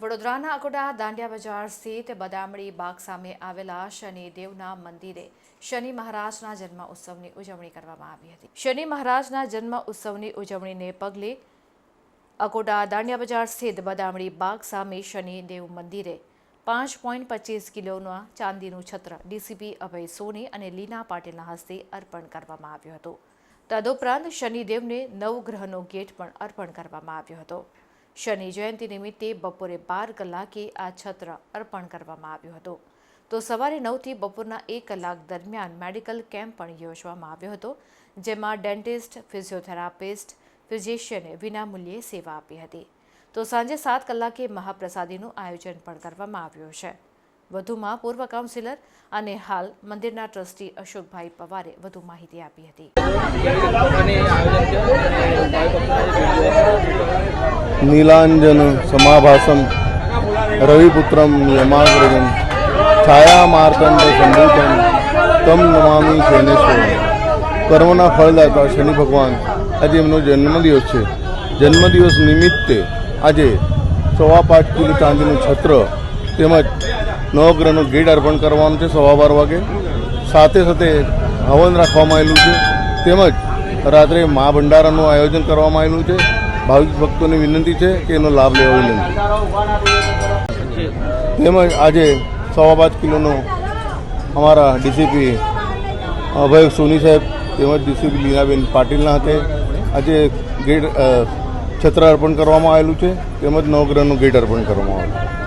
વડોદરાના અકોટા દાંડિયા બજાર સ્થિત બદામડી બાગ સામે આવેલા શનિદેવના મંદિરે શનિ મહારાજના જન્મ ઉત્સવની ઉજવણી કરવામાં આવી હતી. શનિ મહારાજના જન્મ ઉત્સવની ઉજવણીને પગલે અકોટા દાંડિયા બજાર સ્થિત બદામડી બાગ સામે શનિદેવ મંદિરે પાંચ પોઈન્ટ પચીસ કિલોના ચાંદીનું છત્ર, ડીસીપી અભય સોની અને લીના પાટીલના હસ્તે અર્પણ કરવામાં આવ્યું હતું. તદુપરાંત શનિદેવને નવગ્રહનો ગેટ પણ અર્પણ કરવામાં આવ્યો હતો. શનિ જયંતિ નિમિત્તે બપોરે બાર કલાકે આ છત્ર અર્પણ કરવામાં આવ્યું હતું. તો સવારે નવથી બપોરના એક કલાક દરમિયાન મેડિકલ કેમ્પ પણ યોજવામાં આવ્યો હતો, જેમાં ડેન્ટિસ્ટ, ફિઝિયોથેરાપિસ્ટ, ફિઝિશિયને વિનામૂલ્યે સેવા આપી હતી. તો સાંજે સાત કલાકે મહાપ્રસાદીનું આયોજન પણ કરવામાં આવ્યું છે. વધુમાં પૂર્વ કાઉન્સિલર અને હાલ મંદિરના ટ્રસ્ટી અશોકભાઈ પવારે વધુ માહિતી આપી હતી. નીલાંજન સમાભાસમ રવિપુત્રમ યમાગ્રજમ છાયા માર્તંડ સંભૂતમ તમ નમામી શૈનેશ્વર કર્મના ફળદાતા શનિ ભગવાન, આજે એમનો જન્મદિવસ છે। જન્મદિવસ નિમિત્તે આજે સવા પાંચ કિલો ચાંદીનું છત્ર તેમજ નવગ્રહનું ગેટ અર્પણ કરવાનું છે સવા બાર વાગે. સાથે સાથે હવન રાખવામાં આવેલું છે. તેમજ રાત્રે મા ભંડારાનું આયોજન કરવામાં આવેલું છે. ભાવિક ભક્તોની વિનંતી છે કે એનો લાભ લેવા વિનંતી તેમજ આજે સવા પાંચ કિલોનો અમારા ડીસીપી અભય સોની સાહેબ તેમજ ડીસીપી લીનાબેન પાટીલના હાથે આજે ગેટ છત્ર અર્પણ કરવામાં આવેલું છે. તેમજ નવગ્રહનું ગેટ અર્પણ કરવામાં આવેલું છે.